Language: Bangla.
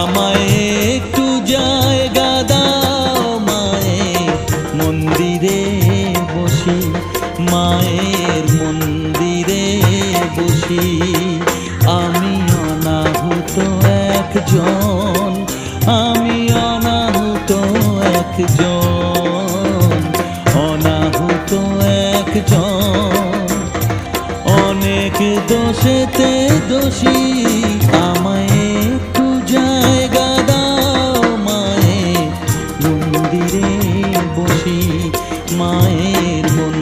আমায় একটু জায়গা দাও, মায়ের মন্দিরে বসি, মায়ের মন্দিরে বসি। আমি অনাহত একজন, আমি অনাহত একজন অনাহত একজন। অনেক দোষেতে দোষী মায়ের মন